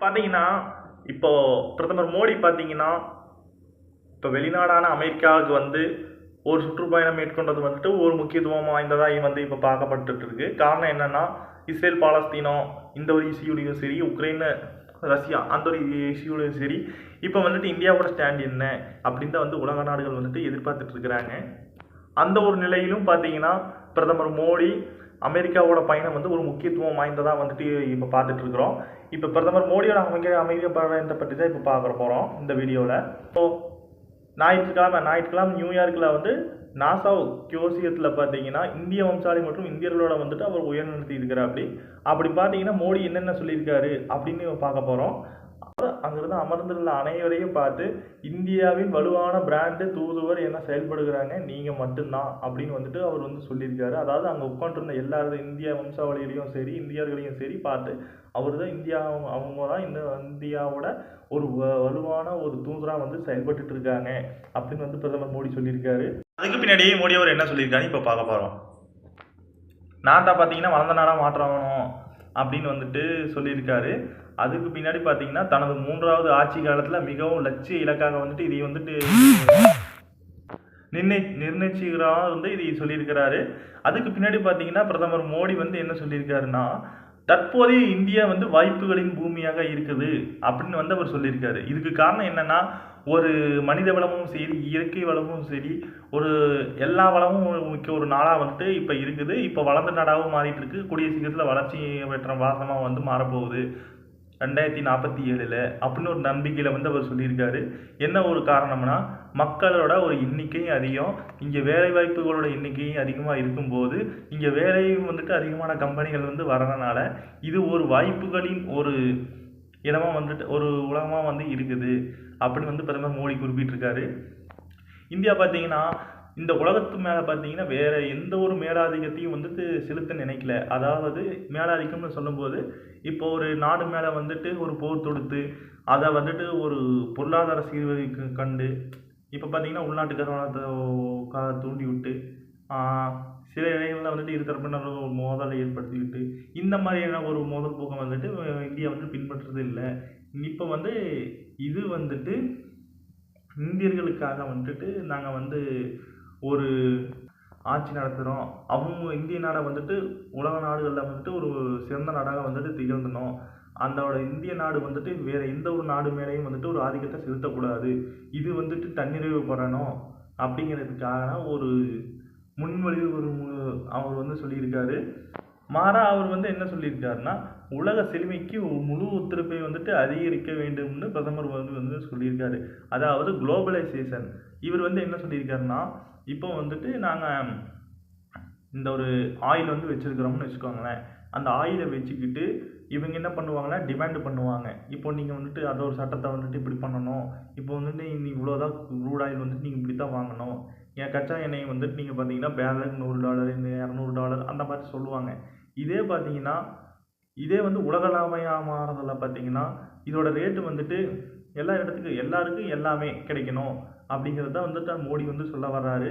பார்த்தீங்கன்னா இப்போ பிரதமர் மோடி பார்த்தீங்கன்னா இப்போ வெளிநாடான அமெரிக்காவுக்கு வந்து ஒரு சுற்றுப்பயணம் மேற்கொண்டது வந்துட்டு ஒரு முக்கியத்துவம் வாய்ந்ததாக வந்து இப்போ பார்க்கப்பட்டுட்டு இருக்கு காரணம் என்னன்னா இஸ்ரேல் பாலஸ்தீனம் இந்த ஒரு இஷ்யூலையும் சரி உக்ரைன் ரஷ்யா அந்த ஒரு இஷ்யூலையும் சரி இப்போ வந்துட்டு இந்தியாவோட ஸ்டாண்ட் என்ன அப்படின்னு தான் வந்து உலக நாடுகள் வந்துட்டு எதிர்பார்த்துட்டு இருக்கிறாங்க அந்த ஒரு நிலையிலும் பார்த்தீங்கன்னா பிரதமர் மோடி அமெரிக்காவோட பயணம் வந்து ஒரு முக்கியத்துவம் வாய்ந்ததாக வந்துட்டு இப்போ பார்த்துட்டு இருக்கிறோம் இப்போ பிரதமர் மோடியோட அமைக்க அமெரிக்க பயணத்தை பற்றி தான் இப்போ பார்க்க போகிறோம் இந்த வீடியோவில் ஸோ ஞாயிற்றுக்கிழமை ஞாயிற்றுக்கிழமை நியூயார்க்கில் வந்து நாசா கியோசியத்தில் பார்த்தீங்கன்னா இந்திய வம்சாலி மற்றும் இந்தியர்களோட வந்துட்டு அவர் உயர்நிறுத்தி இருக்கிறார் அப்படி அப்படி பார்த்தீங்கன்னா மோடி என்னென்ன சொல்லியிருக்காரு அப்படின்னு பார்க்க போகிறோம் அங்கிருந்து அமர்ந்துள்ள அனைவரையும் பார்த்து இந்தியாவின் வலுவான பிராண்டு தூதுவர் என்ன செயல்படுகிறாங்க நீங்கள் மட்டும்தான். அப்படின்னு வந்துட்டு அவர் வந்து சொல்லியிருக்காரு. அதாவது அங்கே உட்காந்துருந்த எல்லாரும் இந்திய வம்சாவளிகளையும் சரி இந்தியர்களையும் சரி பார்த்து அவர் தான் இந்தியா அவங்க தான் இந்த இந்தியாவோட ஒரு வ- வலுவான ஒரு தூதராக வந்து செயல்பட்டு இருக்காங்க அப்படின்னு வந்து பிரதமர் மோடி சொல்லியிருக்காரு. அதுக்கு பின்னாடியே மோடி அவர் என்ன சொல்லியிருக்காரு? இப்போ பார்க்க போகிறோம் நாட்டை பார்த்தீங்கன்னா வளர்ந்த நாடாக மாற்றணும் அப்படின்னு வந்துட்டு சொல்லியிருக்காரு. அதுக்கு பின்னாடி பார்த்தீங்கன்னா தனது மூன்றாவது ஆட்சி காலத்தில் மிகவும் லட்சிய இலக்காக வந்துட்டு இதை வந்துட்டு நிர்ணய நிர்ணயிச்சுக்கிறவங்க வந்து இதை சொல்லியிருக்கிறாரு. அதுக்கு பின்னாடி பார்த்தீங்கன்னா பிரதமர் மோடி வந்து என்ன சொல்லியிருக்காருன்னா தற்போதைய இந்தியா வந்து வாய்ப்புகளின் பூமியாக இருக்குது அப்படின்னு வந்து அவர் சொல்லியிருக்காரு. இதுக்கு காரணம் என்னன்னா ஒரு மனித வளமும் சரி இயற்கை வளமும் சரி ஒரு எல்லா வளமும் மிக்க ஒரு நாடாக வந்துட்டு இப்போ இருக்குது. இப்போ வளர்ந்த நாடாகவும் மாறிட்டு இருக்கு. கூடிய சீக்கிரத்தில் வளர்ச்சி பெற்ற வாசமாக வந்து மாறப்போகுது. ரெண்டாயிரத்தி நாற்பத்தி ஏழில் அப்படின்னு ஒரு நம்பிக்கையில் வந்து அவர் சொல்லியிருக்காரு. என்ன ஒரு காரணம்னா மக்களோட ஒரு எண்ணிக்கையும் அதிகம். இங்கே வேலை வாய்ப்புகளோட எண்ணிக்கையும் அதிகமாக இருக்கும்போது இங்கே வேலையும் வந்துட்டு அதிகமான கம்பெனிகள் வந்து வர்றதுனால இது ஒரு வாய்ப்புகளின் ஒரு இடமா வந்துட்டு ஒரு உலகமாக வந்து இருக்குது அப்படின்னு வந்து பிரதமர் மோடி குறிப்பிட்டிருக்காரு. இந்தியா பார்த்தீங்கன்னா இந்த உலகத்து மேலே பார்த்தீங்கன்னா வேற எந்த ஒரு மேலாதிக்கத்தையும் வந்துட்டு செலுத்த நினைக்கல. அதாவது மேலாதிக்கம்னு சொல்லும்போது இப்போ ஒரு நாடு மேலே வந்துட்டு ஒரு போர் தொடுத்து அதை வந்துட்டு ஒரு பொருளாதார சீர்குலைக்கு கண்டு இப்போ பார்த்தீங்கன்னா உள்நாட்டு கருவணத்தை தூண்டி விட்டு சில இடங்களில் வந்துட்டு இருதரப்பினர் ஒரு மோதலை ஏற்படுத்திக்கிட்டு இந்த மாதிரியான ஒரு மோதல் போக்கம் வந்துட்டு இந்தியா வந்து பின்பற்றுறது இல்லை. இப்போ வந்து இது வந்துட்டு இந்தியர்களுக்காக வந்துட்டு நாங்கள் வந்து ஒரு ஆட்சி நடத்துகிறோம் அவங்க இந்திய நாடை வந்துட்டு உலக நாடுகளில் வந்துட்டு ஒரு சிறந்த நாடாக வந்துட்டு திகழ்ந்தணும் அந்தோட இந்திய நாடு வந்துட்டு வேறு எந்த ஒரு நாடு மேலேயும் வந்துட்டு ஒரு ஆதிக்கத்தை செலுத்தக்கூடாது. இது வந்துட்டு தன்னிறைவு பெறணும் அப்படிங்கிறதுக்காக ஒரு முன்மொழிவு ஒரு மு- அவர் வந்து சொல்லியிருக்காரு. மாறா அவர் வந்து என்ன சொல்லியிருக்காருன்னா உலக செழுமைக்கு முழு ஒத்துழைப்பை வந்துட்டு அதிகரிக்க வேண்டும்னு பிரதமர் வந்து வந்து சொல்லியிருக்காரு. அதாவது குளோபலைசேஷன். இவர் வந்து என்ன சொல்லியிருக்காருன்னா இப்போ வந்துட்டு நாங்கள் இந்த ஒரு ஆயில் வந்து வச்சுருக்கிறோம்னு வச்சுக்கோங்களேன். அந்த ஆயிலை வச்சுக்கிட்டு இவங்க என்ன பண்ணுவாங்கன்னா டிமாண்டு பண்ணுவாங்க. இப்போ நீங்கள் வந்துட்டு அதை ஒரு சட்டத்தை வந்துட்டு இப்படி பண்ணணும். இப்போ வந்துட்டு நீ இவ்வளோதான் க்ரூட் ஆயில் வந்துட்டு நீங்கள் இப்படி தான் வாங்கணும். என் கச்சா எண்ணெய் வந்துட்டு நீங்கள் பார்த்தீங்கன்னா பேரலுக்கு நூறு டாலர் இந்த இரநூறு டாலர் அந்த மாதிரி சொல்லுவாங்க. இதே பார்த்தீங்கன்னா இதே வந்து உலகளாமயமானதில் பார்த்தீங்கன்னா இதோட ரேட்டு வந்துட்டு எல்லா இடத்துக்கும் எல்லாருக்கும் எல்லாமே கிடைக்கணும் அப்படிங்கிறது தான் வந்துட்டு மோடி வந்து சொல்ல வர்றாரு.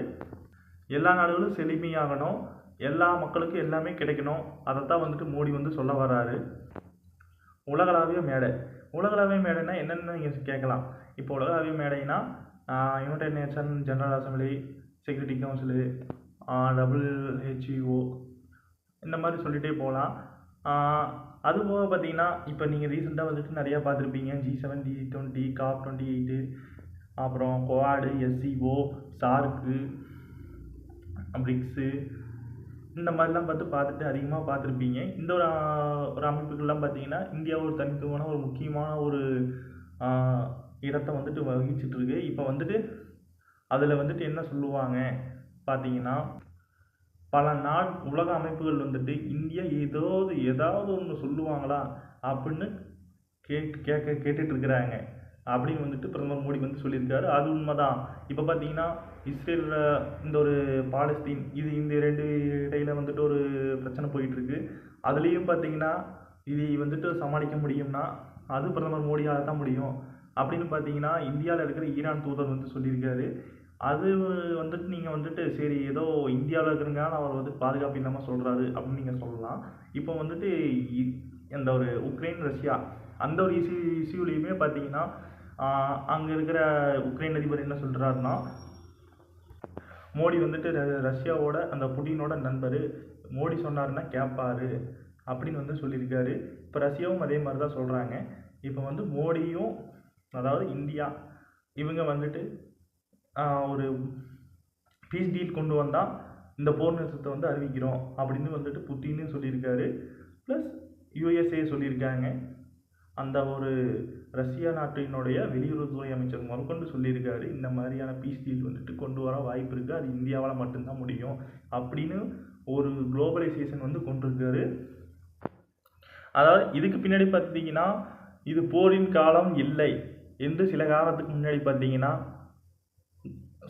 எல்லா நாடுகளும் செழுமையாகணும். எல்லா மக்களுக்கும் எல்லாமே கிடைக்கணும். அதை தான் வந்துட்டு மோடி வந்து சொல்ல வர்றாரு. உலகளாவிய மேடை. உலகளாவிய மேடைனா என்னென்னு நீங்கள் கேட்கலாம். இப்போ உலகளாவிய மேடைனா United Nation General Assembly Security council WHO இந்த மாதிரி சொல்லிகிட்டே போகலாம். அதுபோக பார்த்தீங்கன்னா இப்போ நீங்கள் ரீசெண்டாக வந்துட்டு நிறையா பார்த்துருப்பீங்க. G seven G twenty COP twenty eight அப்புறம் குவாடு எஸ்சிஓ சார்க்கு பிரிக்ஸு இந்த மாதிரிலாம் பார்த்து பார்த்துட்டு அதிகமாக பார்த்துருப்பீங்க. இந்த ஒரு ஒரு அமைப்புகள்லாம் பார்த்தீங்கன்னா இந்தியா ஒரு தனித்துவமான ஒரு முக்கியமான ஒரு இடத்த இடத்தை வந்துட்டு வகிச்சிட்ருக்கு இப்போ வந்துட்டு அதில் வந்துட்டு என்ன சொல்லுவாங்க? பார்த்தீங்கன்னா பல நாள் உலக அமைப்புகள் வந்துட்டு இந்தியா ஏதாவது ஏதாவது ஒன்று சொல்லுவாங்களா? அப்படின்னு கேட்டு கேட்க கேட்டுட்டு இருக்கிறாங்க அப்படின்னு வந்துட்டு பிரதமர் மோடி வந்து சொல்லியிருக்காரு. அது உண்மைதான். இப்போ பார்த்தீங்கன்னா இஸ்ரேலில் இந்த ஒரு பாலஸ்தீன் இது இந்த ரெண்டு இடையில வந்துட்டு ஒரு பிரச்சனை போயிட்டுருக்கு அதுலேயும் பார்த்தீங்கன்னா இதை வந்துட்டு சமாளிக்க முடியும்னா அது பிரதமர் மோடியால் தான் முடியும். அப்படின்னு பார்த்தீங்கன்னா இந்தியாவில் இருக்கிற ஈரான் தூதர் வந்து சொல்லியிருக்காரு. அது வந்துட்டு நீங்கள் வந்துட்டு சரி ஏதோ இந்தியாவில் இருக்கிறனால அவர் வந்து பாதுகாப்பு இல்லாமல் சொல்கிறாரு அப்படின்னு நீங்கள் சொல்லலாம். இப்போ வந்துட்டு இ- இந்த ஒரு உக்ரைன் ரஷ்யா அந்த ஒரு இஷ்யூ இஷ்யூலையுமே பார்த்தீங்கன்னா அங்கே இருக்கிற உக்ரைன் அதிபர் என்ன சொல்கிறாருன்னா மோடி வந்துட்டு ர- ரஷ்யாவோட அந்த புட்டினோட நண்பர் மோடி சொன்னாருன்னா கேட்பாரு அப்படின்னு வந்து சொல்லியிருக்காரு. இப்போ ரஷ்யாவும் அதே மாதிரி தான் சொல்கிறாங்க இப்போ வந்து மோடியும் அதாவது இந்தியா இவங்க வந்துட்டு ஒரு பீஸ் டீல் கொண்டு வந்தால் இந்த போர் நிறுத்தத்தை வந்து அறிவிக்கிறோம் அப்படின்னு வந்துட்டு புட்டின்னு சொல்லியிருக்காரு. ப்ளஸ் யூஎஸ்ஏ சொல்லியிருக்காங்க. அந்த ஒரு ரஷ்யா நாட்டினுடைய வெளியுறவுத்துறை அமைச்சர் முதற்கொண்டு சொல்லியிருக்காரு இந்த மாதிரியான பீஸ் டீல் வந்துட்டு கொண்டு வர வாய்ப்பு இருக்குது அது இந்தியாவால் மட்டும்தான் முடியும் அப்படின்னு ஒரு குளோபலைசேஷன் வந்து கொண்டிருக்காரு. அதாவது இதுக்கு பின்னாடி பார்த்தீங்கன்னா இது போரின் காலம் இல்லை என்று சில காலத்துக்கு முன்னாடி பார்த்தீங்கன்னா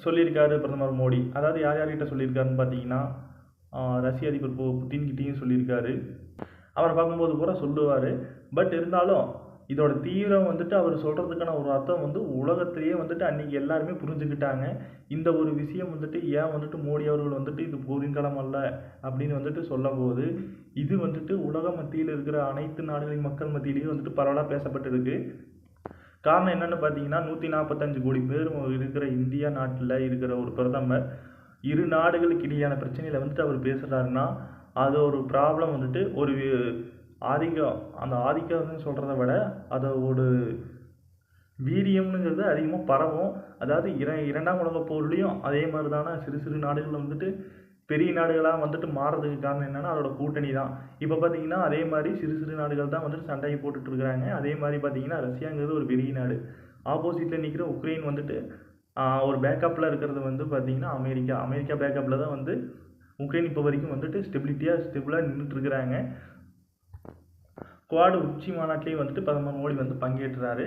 சொல்லியிருக்காரு பிரதமர் மோடி. அதாவது யார் யார்கிட்ட சொல்லியிருக்காருன்னு பார்த்தீங்கன்னா ரஷ்ய அதிபர் பு புட்டின்கிட்டையும் சொல்லியிருக்காரு. அவரை பார்க்கும்போது பூரா சொல்லுவார். பட் இருந்தாலும் இதோட தீவிரம் வந்துட்டு அவர் சொல்கிறதுக்கான ஒரு அர்த்தம் வந்து உலகத்திலேயே வந்துட்டு அன்றைக்கி எல்லாருமே புரிஞ்சுக்கிட்டாங்க. இந்த ஒரு விஷயம் வந்துட்டு ஏன் வந்துட்டு மோடி அவர்கள் வந்துட்டு இது போரின் காலம் அல்ல அப்படின்னு வந்துட்டு சொல்லும்போது இது வந்துட்டு உலக மத்தியில் இருக்கிற அனைத்து நாடுகளின் மக்கள் மத்தியிலையும் வந்துட்டு பரவலாக பேசப்பட்டிருக்கு. காரணம் என்னன்னு பார்த்தீங்கன்னா நூற்றி நாற்பத்தஞ்சு கோடி பேர் இருக்கிற இந்தியா நாட்டில் இருக்கிற ஒரு பிரதமர் இரு நாடுகளுக்கு இடையான பிரச்சனையில் வந்துட்டு அவர் பேசுகிறாருன்னா அது ஒரு ப்ராப்ளம் வந்துட்டு ஒரு ஆதிக்கம். அந்த ஆதிக்கம்னு சொல்கிறத விட அதை ஒரு வீரியம்னுங்கிறது அதிகமாக பரவும். அதாவது இர இரண்டாம் உலக போர்லேயும் அதே மாதிரி தானே சிறு சிறு நாடுகள் வந்துட்டு பெரிய நாடுகளாக வந்துட்டு மாறுறதுக்கு காரணம் என்னென்னா அதோட கூட்டணி தான். இப்போ பார்த்தீங்கன்னா அதே மாதிரி சிறு சிறு நாடுகள் தான் வந்துட்டு சண்டையை போட்டுட்டு இருக்கிறாங்க அதே மாதிரி பார்த்தீங்கன்னா ரஷ்யாங்கிறது ஒரு பெரிய நாடு. ஆப்போசிட்டில் நிற்கிற உக்ரைன் வந்துட்டு ஒரு பேக்கப்பில் இருக்கிறது வந்து பார்த்திங்கன்னா அமெரிக்கா. அமெரிக்கா பேக்கப்பில் தான் வந்து உக்ரைன் இப்போ வரைக்கும் வந்துட்டு ஸ்டெபிலிட்டியாக ஸ்டெபிளாக நின்றுட்டுருக்குறாங்க குவாடு உச்சி மாநாட்டிலையும் வந்துட்டு பிரதமர் மோடி வந்து பங்கேற்றாரு.